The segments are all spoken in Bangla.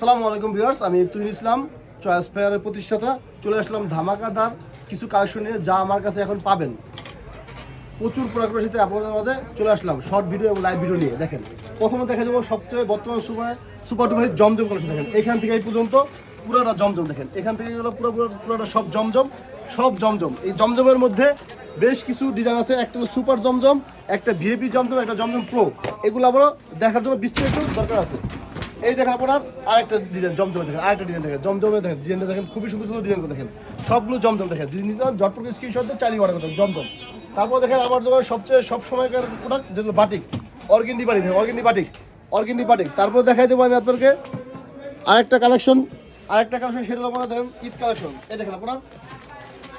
আসসালামু আলাইকুম ভিউয়ার্স, আমি তুহিন ইসলাম, চয়েস ফেয়ারের প্রতিষ্ঠাতা। চলে আসলাম ধামাকাদার কিছু কালেকশন নিয়ে যা আমার কাছে এখন পাবেন। প্রচুর প্রোডাক্টের সাথে আপনাদের মাঝে চলে আসলাম শর্ট ভিডিও এবং লাইভ ভিডিও নিয়ে। দেখেন, প্রথমে দেখা দেবো সবচেয়ে বর্তমান সময়ে সুপার ডুপার জমজম কালেকশন দেখেন, এখান থেকে এই পর্যন্ত পুরোটা জমজম। দেখেন, এখান থেকে গেলো পুরো পুরো পুরোটা সব জমজম সব জমজম। এই জমজমের মধ্যে বেশ কিছু ডিজাইন আছে, একটা সুপার জমজম, একটা ভিএপি জমজম, একটা জমজম প্রো এগুলো আবার দেখার জন্য বিস্তারিত দরকার আছে। এই দেখেন আপনার আরেকটা ডিজাইন জমজমে দেখেন, আরেকটা ডিজাইন দেখেন, জমজমে দেখেন ডিজাইনটা দেখেন, খুবই সুন্দর সুন্দর ডিজাইন দেখেন। সবগুলো জমজম দেখেন ঝটপট স্ক্রিনশট দিয়ে চালিয়ে অর্ডার করতে জমজম। তারপর দেখেন আমার দোকানে সবচেয়ে সব সময়কার প্রোডাক্ট যেগুলো বাটিক অর্গেন্ডি বাটিক দেখেন অর্গেন্ডি বাটিক অর্গেন্ডি বাটিক তারপর দেখাই দেবো আমি আপনাকে আরেকটা কালেকশন আরেকটা কালেকশন সেটা আপনারা দেখেন ঈদ কালেকশন এই দেখেন আপনার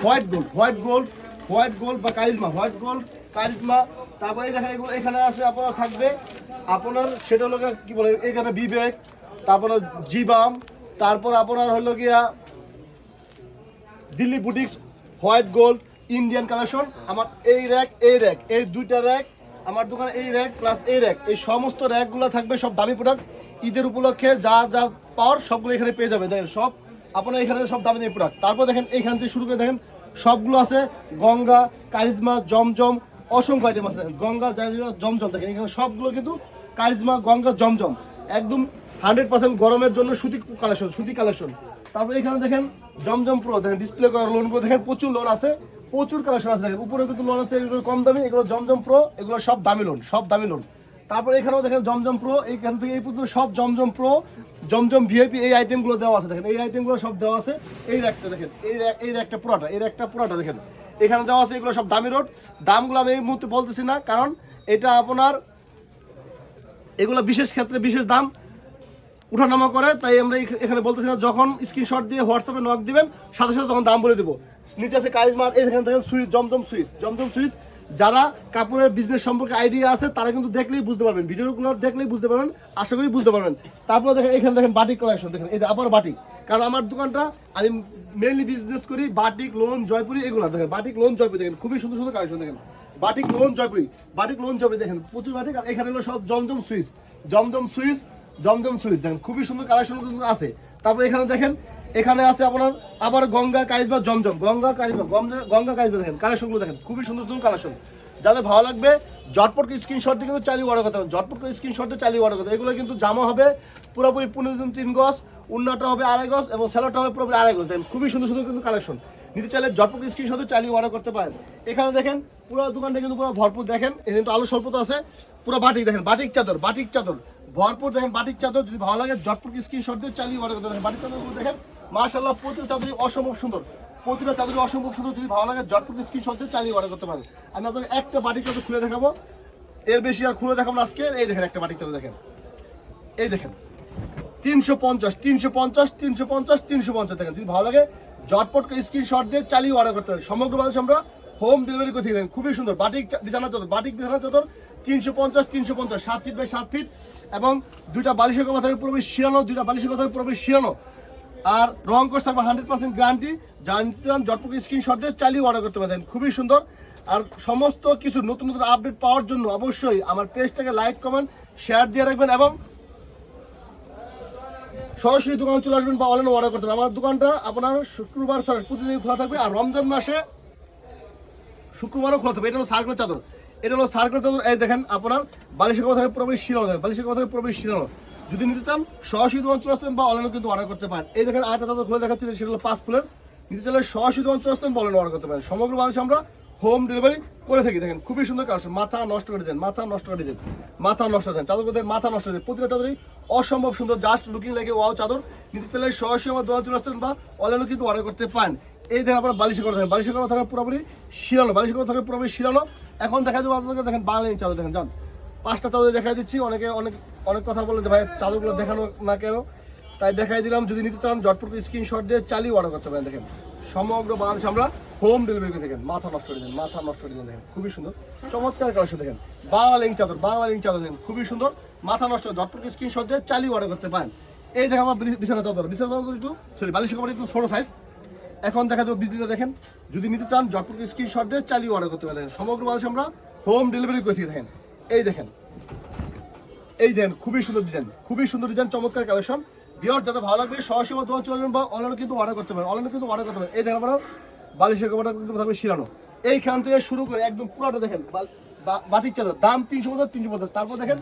white gold white gold white gold বা কারিজমা হোয়াইট গোল্ড কারিজমা তারপরে এগুলো এখানে আছে, আপনারা থাকবে আপনার সেটা হলো কি বলে, এখানে বিবেক, তারপরে জিবাম, তারপর আপনার হলো গিয়া Delhi boutiques, white gold, Indian collection, আমার এই র্যাক এই র্যাক, এই দুইটা র্যাক, আমার দোকানে এই র্যাক প্লাস এই র্যাক, এই সমস্ত র্যাকগুলো থাকবে সব দামি প্রোডাক্ট ঈদের উপলক্ষে যা যা পাওয়ার সবগুলো এখানে পেয়ে যাবে দেখেন সব, আপনার এখানে সব দামি দামি প্রোডাক্ট তারপর দেখেন এইখান থেকে শুরু করে দেখেন, সবগুলো আছে, গঙ্গা, কারিজমা, জমজম অসংখ্য আইটেম আছে। গঙ্গা জারিরা জমজম, দেখেন, এখানে সবগুলো কিন্তু কারিজমা, গঙ্গা, জমজম, একদম হান্ড্রেড পার্সেন্ট গরমের জন্য সুতি কালেকশন সুতি কালেকশন তারপরে এখানে দেখেন জমজম প্রো দেখেন ডিসপ্লে করা লোনগুলো দেখেন, প্রচুর লোন আছে, প্রচুর কালেকশন আছে, দেখেন, উপরে কিন্তু লোন আছে, এগুলো কম দামি, এগুলো জমজম প্রো এগুলো সব দামি লোন সব দামি লোন তারপরে এখানেও দেখেন জমজম প্রো এইখান থেকে এই পর্যন্ত সব জমজম প্রো জমজম ভিআইপি এই আইটেমগুলো দেওয়া আছে, দেখেন, এই আইটেমগুলো সব দেওয়া আছে। এই র্যাকটা দেখেন, এই এই র্যাকটা পুরাটা, এই র্যাকটা পুরাটা দেখেন। এখানে দেওয়া আছে, এগুলো সব দামি রোড। দামগুলো আমি এই মুহূর্তে বলতেছি না, কারণ এটা আপনার, এগুলো বিশেষ ক্ষেত্রে বিশেষ দাম উঠানামা করে, তাই আমরা এখানে বলতেছি না, যখন স্ক্রিনশট দিয়ে হোয়াটসঅ্যাপে নক দিবেন, সাথে সাথে তখন দাম বলে দেবো। নিচে আছে কারিজমার, এখানে দেখেন সুইচ, জমজম সুইচ জমজম সুইচ যারা কাপড়ের বিজনেস সম্পর্কে আইডিয়া আছে, তারা কিন্তু দেখলেই বুঝতে পারবেন। ভিডিওগুলো দেখলেই বুঝতে পারবেন, আশা করি বুঝতে পারবেন। তারপরে দেখেন, এখানে দেখেন বাটিক কালেকশন দেখেন, এই আবার বাটিক কারণ আমার দোকানটা, আমি মেনলি বিজনেস করি বাটিক লোন জয়পুরি, এগুলো দেখেন। বাটিক লোন জয়পুরি দেখেন, খুবই সুন্দর সুন্দর কালেকশন দেখেন। Batik lawn Jaipuri batik lawn Jaipuri দেখেন, প্রচুর বাটিক আর এখানে হলো সব জমজম সুইচ জমজম সুইচ জমজম সুইচ দেখেন, খুবই সুন্দর কালেকশন আছে। তারপরে এখানে দেখেন এখানে আছে আপনার, আবার গঙ্গা কারিজমা জমজম। গঙ্গা কারিজমা গঙ্গা- কারিজমা দেখেন কালেকশনগুলো দেখেন, খুবই সুন্দর সুন্দর কালেকশন যাদের ভালো লাগবে জটপট স্ক্রিনশট দিয়ে কিন্তু চালিয়ে অর্ডার হবে জটপট স্ক্রিনশট দিয়ে চালিয়ে অর্ডার হবে। এগুলো কিন্তু জামা হবে পুরোপুরি পনেরো দিন তিন গজ, উন্নাটা হবে আড়াই গজ এবং স্যালোটা হবে পুরোপুরি আড়াই গজ। দেখেন, খুবই সুন্দর সুন্দর কিন্তু কালেকশন। নিতে চাইলে জটপট স্ক্রিনশটে চালিয়ে অর্ডার করতে পারেন। এখানে দেখেন, পুরো দোকানটা কিন্তু পুরো ভরপুর। দেখেন এখানে আলু স্বল্পতা আছে, পুরো বাটিক দেখেন, বাটিক চাদর বাটিক চাদর। ভরপুর দেখেন, বাটিক চাদর। যদি ভালো লাগে জটপট স্ক্রিনশট দিয়ে চালিয়ে অর্ডার করতে দেখেন, বাটিক চাদরগুলো দেখেন মাশাল্লাহ প্রতিটা চাদরই অসম্ভব সুন্দর। প্রতিটা চাদরই অসম্ভব সুন্দর। যদি ভালো লাগে জটপট স্ক্রিনশট দিয়ে চালিয়ে অর্ডার করতে পারেন। আমি আপনাকে একটা বাটিক চাদর খুলে দেখাবো। এর বেশি আর খুলে দেখাবো না আজকে। এই দেখেন একটা বাটিক চাদর দেখেন। এই দেখেন। তিনশো পঞ্চাশ তিনশো পঞ্চাশ তিনশো পঞ্চাশ তিনশো পঞ্চাশ দেখেন। যদি ভালো লাগে জটপট করে স্ক্রিনশট দিয়ে চালিয়ে অর্ডার করতে পারেন। সমগ্র বাংলাদেশে আমরা হোম ডেলিভারি করে থাকি খুবই সুন্দর। বাটিক বিছানা চাদর, বাটিক বিছানা চাদর, তিনশো পঞ্চাশ তিনশো পঞ্চাশ, সাত ফিট বাই সাত ফিট এবং দুইটা বালিশের কথা পুরোপুরি শিরানো, দুইটা বালিশের কথা পুরোপুরি শিরানো। আর রং কোর্স থাকবে হান্ড্রেড পার্সেন্ট গ্যারান্টি। যারা নিতে চান, জটপট স্ক্রিনশট দিয়ে চালিয়ে অর্ডার করতে পারেন খুবই সুন্দর। আর সমস্ত কিছু নতুন নতুন আপডেট পাওয়ার জন্য অবশ্যই আমার পেজটাকে লাইক কমেন্ট শেয়ার দিয়ে রাখবেন এবং সরাসরি দোকান চলে আসবেন বা অনলাইনে অর্ডার করতে আমার দোকানটা আপনার শুক্রবার ছাড়া প্রতিদিন খোলা থাকবে আর রমজান মাসে শুক্রবারও খোলা থাকবে। এটা হলো সার্কেল চাদর। এটা হলো সার্কেল চাদর। এই দেখেন, আপনার বালিশের কথা থাকে পুরোপুরি শিরানো দেখেন বালিশের কথা থাকে পুরোপুরি শিরানো যদি নিতে চান, সরাসরি দোকান চলে আসতেন বা অনলাইনে কিন্তু অর্ডার করতে পারেন। এই দেখেন আরেকটা চাদর খুলে দেখাচ্ছি, সেটা হলো পাঁচ ফুলের। নিতে চাইলে সরাসরি দোকান আসতেন অর্ডার করতে পারেন। সমগ্র বাংলাদেশে আমরা হোম ডেলিভারি করে থাকি। দেখেন, খুবই সুন্দর কালেকশন মাথা নষ্ট করে দেন, মাথা নষ্ট করে দেন, মাথা নষ্ট দেন। চাদর দেন, মাথা নষ্ট দেন। প্রতিটা চাদরই অসম্ভব সুন্দর জাস্ট লুকিং লাগে ওয়াও চাদর। নিতে চাইলে সরাসরি আমার দোকান চলে আসতেন বা অনলাইনে কিন্তু অর্ডার করতে পারেন। এই দেখেন আপনার বালিশের কথা থাকেন বালিশের কথা থাকে পুরোপুরি শিরানো বালিশের কথা থাকে পুরোপুরি শিরানো এখন দেখা দেবো আপনাদের দেখেন বাংলা চাদর, দেখেন যান পাঁচটা চাদর দেখাই দিচ্ছি। অনেকে অনেক অনেক কথা বলে যে, ভাই, চাদরগুলো দেখানো না কেন? তাই দেখাই দিলাম। যদি নিতে চান জটপট স্ক্রিনশট দিয়ে চালিয়ে অর্ডার করতে পারেন। দেখেন, সমগ্র বাংলাদেশে আমরা হোম ডেলিভারি করে দেখেন মাথা নষ্ট করে দেন, মাথা নষ্ট করে দেন। দেখেন, খুবই সুন্দর। চমৎকার কালেকশন দেখেন। বাংলা লিঙ্ক চাদর, বাংলা লিঙ্ক চাদর দেখেন, খুবই সুন্দর। মাথা নষ্ট জটপট স্ক্রিনশট দিয়ে চালিয়ে অর্ডার করতে পারেন। এই দেখেন আমার বিছানা চাদর। বিছানা চাদর একটু সরি বালিশের কাপড় একটু ছোটো সাইজ এখন দেখা যাবে বিজলিটা দেখেন। যদি নিতে চান জটপট স্ক্রিনশট দিয়ে চালিয়ে অর্ডার করতে পারেন। সমগ্র বাংলাদেশে আমরা হোম ডেলিভারি করে থাকি। দেখেন এই দেখেন। এই দেখেন খুবই সুন্দর ডিজাইন খুবই সুন্দর ডিজাইন চমৎকার কালেকশন বিয়ার যাতে ভালো লাগবে সরাসরি আমার দোকান চলে বা অনলাইনে কিন্তু অর্ডার করতে পারেন। অনলাইনে কিন্তু অর্ডার করতে পারেন। এই দেখেন আপনার, বালিশের কভারটা কিন্তু থাকবে শিরানো এইখান থেকে শুরু করে একদম পুরোটা দেখেন, বা- বাটিক চাদর, দাম তিনশো পঞ্চাশ তিনশো পঞ্চাশ। তারপর দেখেন,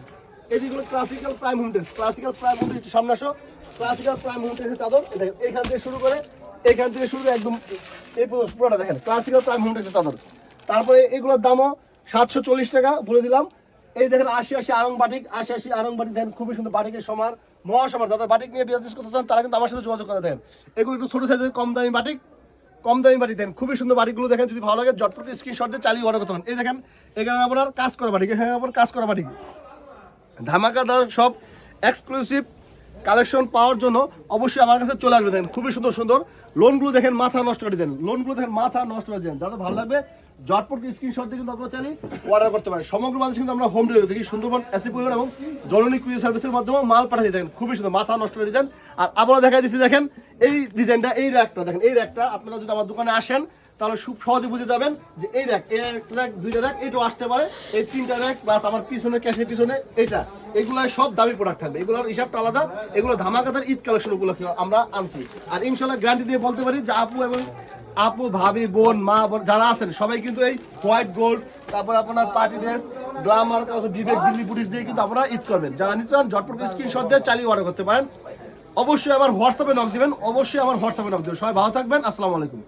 এদিকে ক্লাসিক্যাল প্রাইম হোমটেস ক্লাসিক্যাল প্রাইম হোমটেস সামনে আসো। ক্লাসিক্যাল প্রাইম হোমটেসের চাদর দেখেন, এইখান থেকে শুরু করে, এইখান থেকে শুরু করে একদম এই পুরোটা দেখেন। ক্লাসিক্যাল প্রাইম হোমটেসের চাদর। তারপরে এগুলোর দামও সাতশো চল্লিশ টাকা বলে দিলাম। এই দেখেন আশি আশি আরং বাটিক, আশি আশি আরং বাটিক দেখেন, খুবই সুন্দর বাটিকের সমার মহাসমার যাদের বাটিক নিয়ে বিজনেস করতে চান, তারা কিন্তু আমার সাথে যোগাযোগ করে দেখেন। এগুলো একটু ছোটো সাইজের কম দামি বাটিক, কম দামি বাটিক দেন খুবই সুন্দর বাটিকগুলো দেখেন, যদি ভালো লাগে জটপট স্ক্রিনশট দিয়ে চালিয়ে অর্ডার করতে পারেন। এই দেখেন, এখানে আপনার কাজ করা বাটিক হ্যাঁ আবার কাজ করা বাটিক। ধামাকাদার সব এক্সক্লুসিভ কালেকশন পাওয়ার জন্য অবশ্যই আমার কাছে চলে আসবে দেখেন, খুবই সুন্দর সুন্দর। লোনগুলো দেখেন, মাথা নষ্ট করে দেন। লোনগুলো দেখেন, মাথা নষ্ট করে দেন। যাদের ভালো লাগবে জটপট স্ক্রিনশট দিয়ে কিন্তু আপনারা চাইলে অর্ডার করতে পারেন। সমগ্র বাংলাদেশে কিন্তু আমরা হোম ডেলিভারি দেখি সুন্দরবন এসি পরিবার এবং জননী কুরিয়ার সার্ভিসের মাধ্যমে মাল পাঠিয়ে দেখেন খুবই সুন্দর, মাথা নষ্ট করে দেন আর আবারও দেখা দিচ্ছি, দেখেন, এই ডিজাইনটা এই র্যাকটা দেখেন, এই র্যাকটা আপনারা যদি আমার দোকানে আসেন, তাহলে খুব সহজে বুঝে যাবেন যে এই র্যাক এই র্যাক দুইটা র্যাক এইটাও আসতে পারে, এই তিনটা র্যাক প্লাস আমার পিছনে ক্যাশের পিছনে এটা এগুলো সব দামি প্রোডাক্ট থাকবে। এগুলোর হিসাবটা আলাদা, এগুলো ধামাকাতার ঈদ কালেকশন উপলক্ষে আমরা আনছি। আর ইনশাল্লাহ গ্যারান্টি দিয়ে বলতে পারি যে আপু এবং আপু, ভাবি, বোন, মা যারা আছেন, সবাই কিন্তু এই হোয়াইট গোল্ড, তারপর আপনার party dress, glamour Vivek, Delhi police দিয়ে কিন্তু আপনারা ঈদ করবেন। যারা নিতে চান, ঝটপট স্ক্রিনশট দিয়ে চালিয়ে অর্ডার করতে পারেন। অবশ্যই আমার হোয়াটসঅ্যাপে নক দিবেন, অবশ্যই আমার হোয়াটসঅ্যাপে নক দেবেন। সবাই ভালো থাকবেন, আসসালামু আলাইকুম।